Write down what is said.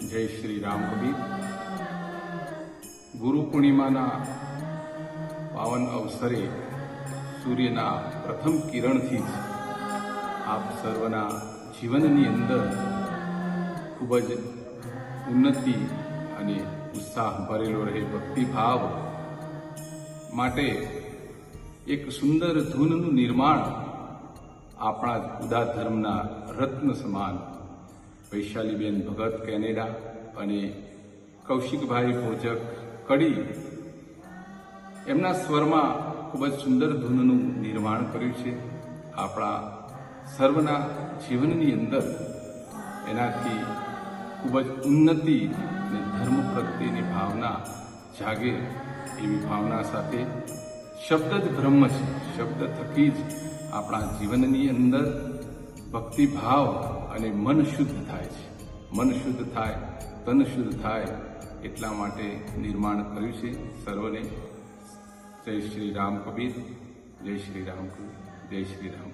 જય શ્રી રામ કબીર. ગુરુ પૂર્ણિમાના પાવન અવસરે સૂર્યના પ્રથમ કિરણથી જ આપ સર્વના જીવનની અંદર ખૂબ જ ઉન્નતિ અને ઉત્સાહ ભરેલો રહે ભક્તિભાવ માટે એક સુંદર ધૂનનું નિર્માણ આપણા જ ઉદાર ધર્મના રત્ન સમાન વૈશાલીબેન ભગત કેનેડા અને કૌશિકભાઈ ભોજક કડી એમના સ્વરમાં ખૂબ જ સુંદર ધૂનનું નિર્માણ કર્યું છે. આપણા સર્વના જીવનની અંદર એનાથી ખૂબ જ ઉન્નતિ અને ધર્મ પ્રત્યેની ભાવના જાગે એવી ભાવના સાથે શબ્દ જ બ્રહ્મ છે. શબ્દ થકી જ આપણા જીવનની અંદર ભક્તિભાવ અને મન શુદ્ધ થાય છે. મન શુદ્ધ થાય, તન શુદ્ધ થાય એટલા માટે નિર્માણ કર્યું છે સર્વને. જય શ્રી રામ કબીર, જય શ્રી રામ કબીર જય શ્રી રામ